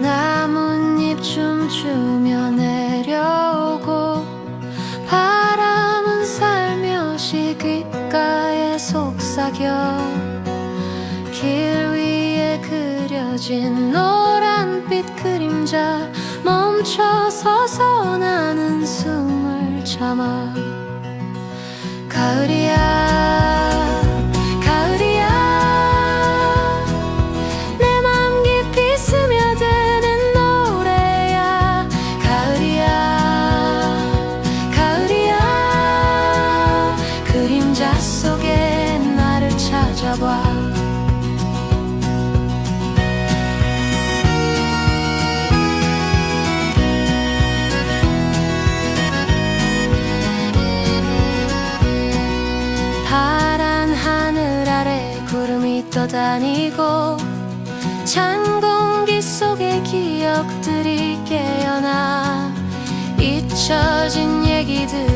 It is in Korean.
나뭇잎 춤추며 내려오고 바람은 살며시 귓가에 속삭여 길 위에 그려진 노란빛 그림자 멈춰서서 나는 숨을 참아 가을이야 떠다니고 찬 공기 속에 기억들이 깨어나 잊혀진 얘기들이